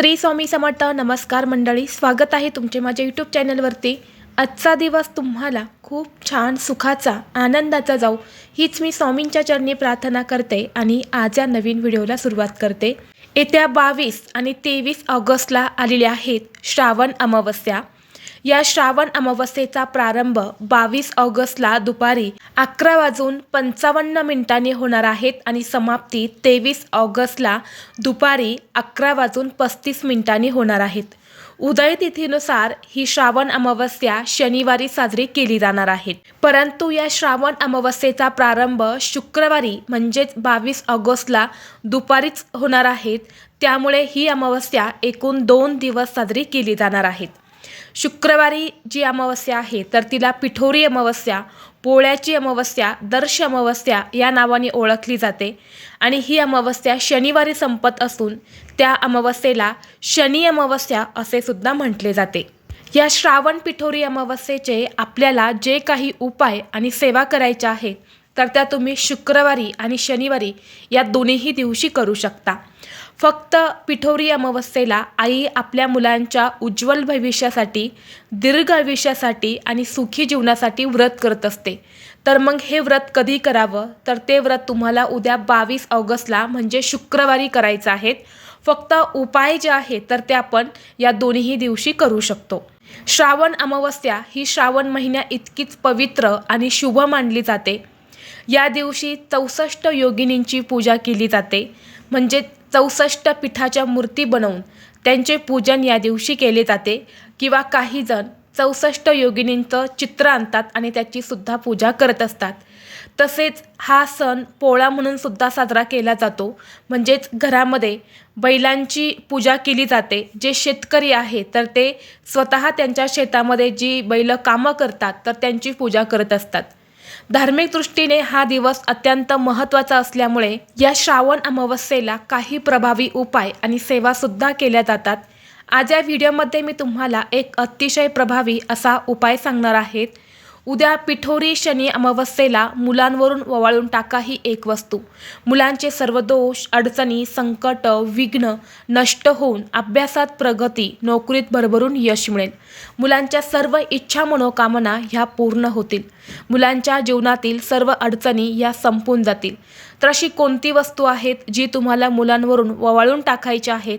श्री स्वामी समर्थ नमस्कार मंडळी स्वागत आहे तुमचे माझ्या यूट्यूब चॅनलवरती. आजचा दिवस तुम्हाला खूप छान सुखाचा आनंदाचा जाऊ हीच मी स्वामींच्या चरणी प्रार्थना करते आणि आज या नवीन व्हिडिओला सुरुवात करते. येत्या बावीस आणि तेवीस ऑगस्टला आलेल्या आहेत श्रावण अमावस्या. या श्रावण अमावस्येचा प्रारंभ बावीस ऑगस्टला दुपारी अकरा वाजून पंचावन्न मिनिटांनी होणार आहेत आणि समाप्ती तेवीस ऑगस्टला दुपारी अकरा वाजून पस्तीस मिनिटांनी होणार आहेत. उदय तिथीनुसार ही श्रावण अमावस्या शनिवारी साजरी केली जाणार आहे. परंतु या श्रावण अमावस्येचा प्रारंभ शुक्रवारी म्हणजेच बावीस ऑगस्टला दुपारीच होणार आहेत. त्यामुळे ही अमावस्या एकूण दोन दिवस साजरी केली जाणार आहेत शुक्रवारी जी अमावस्या आहे तर तिला पिठोरी अमावस्या पोळ्याची अमावस्या दर्श अमावस्या या नावाने ओळखली जाते. आणि ही अमावस्या शनिवारी संपत असून त्या अमावस्येला शनी अमावस्या असे सुद्धा म्हटले जाते. या श्रावण पिठोरी अमावस्येचे आपल्याला जे काही उपाय आणि सेवा करायच्या आहेत तर त्या तुम्ही शुक्रवारी आणि शनिवारी या दोन्हीही दिवशी करू शकता. फक्त पिठोरी अमावस्येला आई आपल्या मुलांच्या उज्ज्वल भविष्यासाठी दीर्घ आयुष्यासाठी आणि सुखी जीवनासाठी व्रत करत असते. तर मग हे व्रत कधी करावं? तर ते व्रत तुम्हाला उद्या बावीस ऑगस्टला म्हणजे शुक्रवारी करायचं आहेत फक्त उपाय जे आहे तर ते आपण या दोन्ही दिवशी करू शकतो. श्रावण अमावस्या ही श्रावण महिन्या इतकीच पवित्र आणि शुभ मानली जाते. या दिवशी चौसष्ट योगिनींची पूजा केली जाते. म्हणजे चौसष्ट पिठाच्या मूर्ती बनवून त्यांचे पूजन या दिवशी केले जाते किंवा काही जण चौसष्ट योगिनींचं चित्र आणतात आणि त्याची सुद्धा पूजा करत असतात. तसेच हा सण पोळा म्हणून सुद्धा साजरा केला जातो. म्हणजेच घरामध्ये बैलांची पूजा केली जाते. जे शेतकरी आहे तर ते स्वतः त्यांच्या शेतामध्ये जी बैलं कामं करतात तर त्यांची पूजा करत असतात. धार्मिक दृष्टीने हा दिवस अत्यंत महत्त्वाचा असल्यामुळे या श्रावण अमावस्येला काही प्रभावी उपाय आणि सेवासुद्धा केल्या जातात. आज या व्हिडिओमध्ये मी तुम्हाला एक अतिशय प्रभावी असा उपाय सांगणार आहेत उद्या पिठोरी शनी अमावस्येला मुलांवरून ववाळून टाका ही एक वस्तू. मुलांचे सर्व दोष अडचणी संकट विघ्न नष्ट होऊन अभ्यासात प्रगती नोकरीत भरभरून यश मिळेल. मुलांच्या सर्व इच्छा मनोकामना ह्या पूर्ण होतील. मुलांच्या जीवनातील सर्व अडचणी या संपून जातील. तर अशी कोणती वस्तू आहेत जी तुम्हाला मुलांवरून ववाळून टाकायच्या आहेत?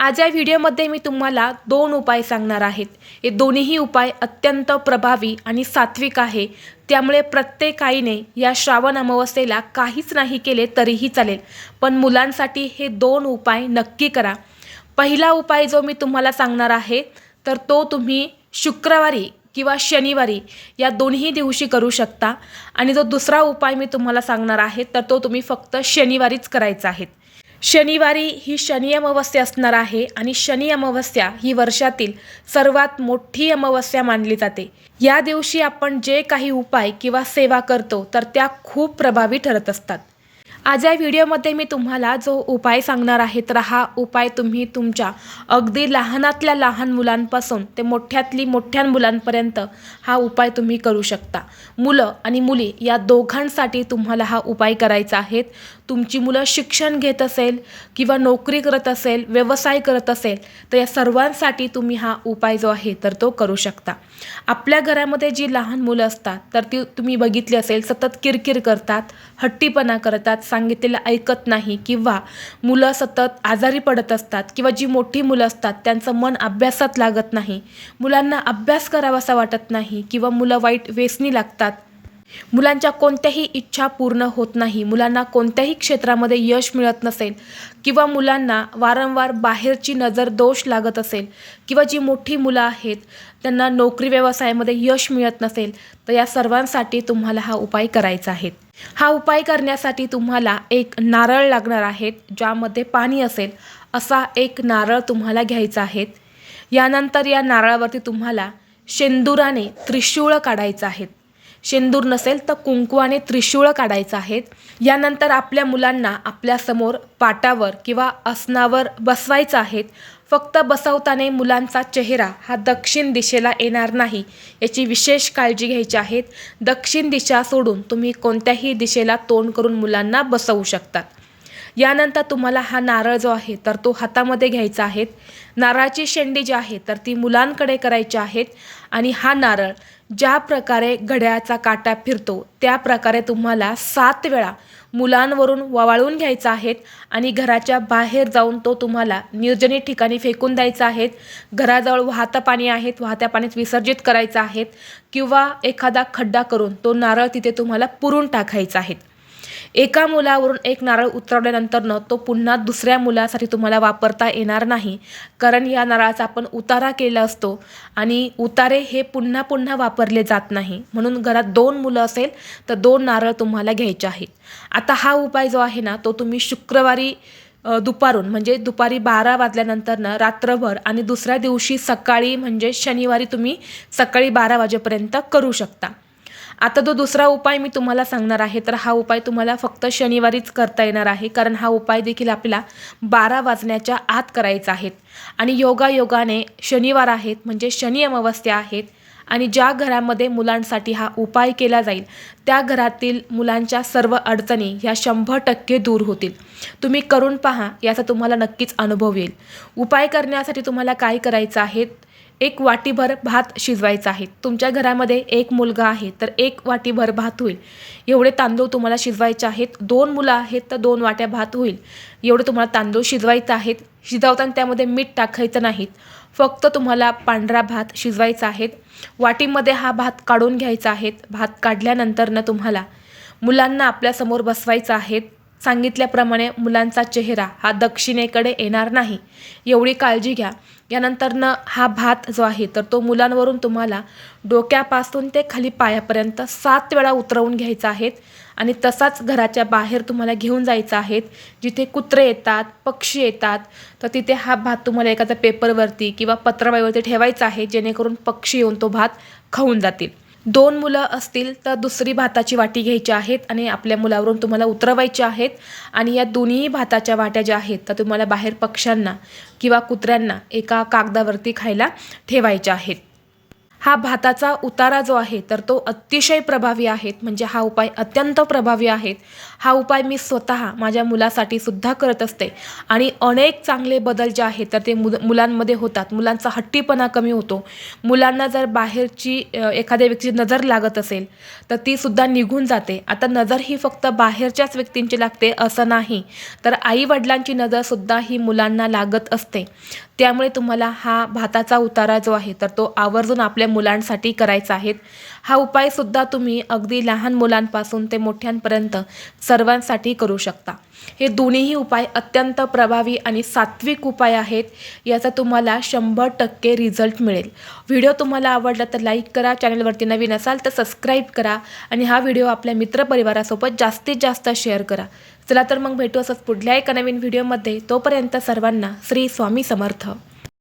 आज या व्हिडिओमध्ये मी तुम्हाला दोन उपाय सांगणार आहेत. हे दोन्हीही उपाय अत्यंत प्रभावी आणि सात्विक आहे. त्यामुळे प्रत्येक आईने या श्रावण अमावस्येला काहीच नाही केले तरीही चालेल. पण मुलांसाठी हे दोन उपाय नक्की करा. पहिला उपाय जो मी तुम्हाला सांगणार आहे तर तो तुम्ही शुक्रवारी किंवा शनिवारी या दोन्ही दिवशी करू शकता. आणि जो दुसरा उपाय मी तुम्हाला सांगणार आहे तर तो तुम्ही फक्त शनिवारीच करायचा आहे. शनिवारी ही शनी अमावस्या असणार आहे आणि शनी अमावस्या ही वर्षातील सर्वात मोठी अमावस्या मानली जाते. या दिवशी आपण जे काही उपाय किंवा सेवा करतो तर त्या खूप प्रभावी ठरत असतात. आज या व्हिडिओमध्ये मी तुम्हाला जो उपाय सांगणार आहे तर हा उपाय तुम्ही तुमच्या अगदी लहानातल्या लहान मुलांपासून ते मोठ्यातली मोठ्या मुलांपर्यंत हा उपाय तुम्ही करू शकता. मुलं आणि मुली या दोघांसाठी तुम्हाला हा उपाय करायचा आहे. तुमची मुलं शिक्षण घेत असेल किंवा नोकरी करत असेल व्यवसाय करत असेल तर या सर्वांसाठी तुम्ही हा उपाय जो आहे तर तो करू शकता. आपल्या घरामध्ये जी लहान मुलं असतात तर ती तुम्ही बघितली असेल सतत किरकिर करतात हट्टीपणा करतात सांगितलेलं ऐकत नाही किंवा मुलं सतत आजारी पडत असतात किंवा जी मोठी मुलं असतात त्यांचं मन अभ्यासात लागत नाही. मुलांना अभ्यास करावासा वाटत नाही किंवा मुलं वाईट व्यसनी लागतात. मुलांच्या कोणत्याही इच्छा पूर्ण होत नाही मुलांना कोणत्याही क्षेत्रामध्ये यश मिळत नसेल किंवा मुलांना वारंवार बाहेरची नजर दोष लागत असेल किंवा जी मोठी मुलं आहेत त्यांना नोकरी व्यवसायामध्ये यश मिळत नसेल तर या सर्वांसाठी तुम्हाला हा उपाय करायचा आहे. हा उपाय करण्यासाठी तुम्हाला एक नारळ लागणार आहेत ज्यामध्ये पाणी असेल असा एक नारळ तुम्हाला घ्यायचा आहे. यानंतर या नारळावरती तुम्हाला शेंदुराने त्रिशूळ काढायचं आहेत शेंदूर नसेल तर कुंकू आणि त्रिशूळ काढायचं आहेत. यानंतर आपल्या मुलांना आपल्यासमोर पाटावर किंवा आसनावर बसवायचं आहेत. फक्त बसवताना मुलांचा चेहरा हा दक्षिण दिशेला येणार नाही याची विशेष काळजी घ्यायची आहेत. दक्षिण दिशा सोडून तुम्ही कोणत्याही दिशेला तोंड करून मुलांना बसवू शकतात. यानंतर तुम्हाला हा नारळ जो आहे तर तो हातामध्ये घ्यायचा आहे. नारळाची शेंडी जी आहे तर ती मुलांकडे करायची आहेत आणि हा नारळ ज्या प्रकारे घड्याळाचा काटा फिरतो त्या प्रकारे तुम्हाला सात वेळा मुलांवरून ववाळून घ्यायचा आहेत आणि घराच्या बाहेर जाऊन तो तुम्हाला निर्जनी ठिकाणी फेकून द्यायचा आहेत घराजवळ वाहतं पाणी आहेत वाहत्या पाण्यात विसर्जित करायचं आहेत किंवा एखादा खड्डा करून तो नारळ तिथे तुम्हाला पुरून टाकायचा आहे. एका मुलावरून एक नारळ उतरवल्यानंतरनं तो पुन्हा दुसऱ्या मुलासाठी तुम्हाला वापरता येणार नाही. कारण या नारळाचा आपण उतारा केला असतो आणि उतारे हे पुन्हा पुन्हा वापरले जात नाही. म्हणून घरात दोन मुलं असेल तर दोन नारळ तुम्हाला घ्यायचे आहेत. आता हा उपाय जो आहे ना तो तुम्ही शुक्रवारी दुपारून म्हणजे दुपारी बारा वाजल्यानंतरनं रात्रभर आणि दुसऱ्या दिवशी सकाळी म्हणजे शनिवारी तुम्ही सकाळी बारा वाजेपर्यंत करू शकता. आता जो दुसरा उपाय मी तुम्हाला सांगणार आहे तर हा उपाय तुम्हाला फक्त शनिवारीच करता येणार आहे कारण हा उपाय देखील आपल्याला बारा वाजण्याच्या आत करायचा आहे. आणि योगायोगाने शनिवार आहेत म्हणजे शनी अमावस्या आहेत आणि ज्या घरामध्ये मुलांसाठी हा उपाय केला जाईल त्या घरातील मुलांच्या सर्व अडचणी ह्या शंभर टक्के दूर होतील. तुम्ही करून पहा याचा तुम्हाला नक्कीच अनुभव येईल. उपाय करण्यासाठी तुम्हाला काय करायचं आहे एक वाटीभर भात शिजवायचा आहे. तुमच्या घरामध्ये एक मुलगा आहे तर एक वाटीभर भात होईल. एवढे तांदूळ तुम्हाला शिजवायचे आहेत. दोन मुलं आहेत तर दोन वाट्या भात होईल. एवढे तुम्हाला तांदूळ शिजवायचे आहेत. शिजवताना त्यामध्ये मीठ टाकायचं नाहीत. फक्त तुम्हाला पांढरा भात शिजवायचा आहे. वाटीमध्ये हा भात काढून घ्यायचा आहे. भात काढल्यानंतरनं तुम्हाला मुलांना आपल्यासमोर बसवायचं आहेत सांगितल्याप्रमाणे मुलांचा चेहरा हा दक्षिणेकडे येणार नाही. एवढी काळजी घ्या. यानंतरनं हा भात जो आहे तर तो मुलांवरून तुम्हाला डोक्यापासून ते खाली पायापर्यंत सात वेळा उतरवून घ्यायचा आहेत आणि तसाच घराच्या बाहेर तुम्हाला घेऊन जायचं आहेत जिथे कुत्रे येतात पक्षी येतात तर तिथे हा भात तुम्हाला एखाद्या पेपरवरती किंवा पत्रावळीवरती ठेवायचा आहे जेणेकरून पक्षी येऊन तो भात खाऊन जातील. दोन मुलं असतील तर दुसरी भाताची वाटी घ्यायची आहेत आणि आपल्या मुलावरून तुम्हाला उतरवायची आहेत. आणि या दोन्ही भाताच्या वाट्या ज्या आहेत तर तुम्हाला बाहेर पक्ष्यांना किंवा कुत्र्यांना एका कागदावरती खायला ठेवायच्या आहेत. हा भाताचा उतारा जो आहे तर तो अतिशय प्रभावी आहेत म्हणजे हा उपाय अत्यंत प्रभावी आहेत हा उपाय मी स्वतः माझ्या मुलासाठी सुद्धा करत असते. आणि अनेक चांगले बदल जे आहेत तर ते मुल मुलांमध्ये होतात. मुलांचा हट्टीपणा कमी होतो. मुलांना जर बाहेरची एखाद्या व्यक्तीची नजर लागत असेल तर ती सुद्धा निघून जाते. आता नजर ही फक्त बाहेरच्याच व्यक्तींची लागते असं नाही तर आई वडिलांची नजरसुद्धा ही मुलांना लागत असते. त्यामुळे तुम्हाला हा भाताचा उतारा जो आहे तर तो आवर्जून आपल्या मुलांसाठी करायचा आहे. हा उपायसुद्धा तुम्ही अगदी लहान मुलांपासून ते मोठ्यांपर्यंत सर्वांसाठी करू शकता. हे दोन्हीही उपाय अत्यंत प्रभावी आणि सात्विक उपाय आहेत याचा तुम्हाला शंभर टक्के रिझल्ट मिळेल. व्हिडिओ तुम्हाला आवडला तर लाईक करा चॅनलवरती नवीन असाल तर सबस्क्राईब करा आणि हा व्हिडिओ आपल्या मित्रपरिवारासोबत जास्तीत जास्त शेअर करा. चला तर मग भेटू असंच पुढल्या एका नवीन व्हिडिओमध्ये. तोपर्यंत सर्वांना श्री स्वामी समर्थ.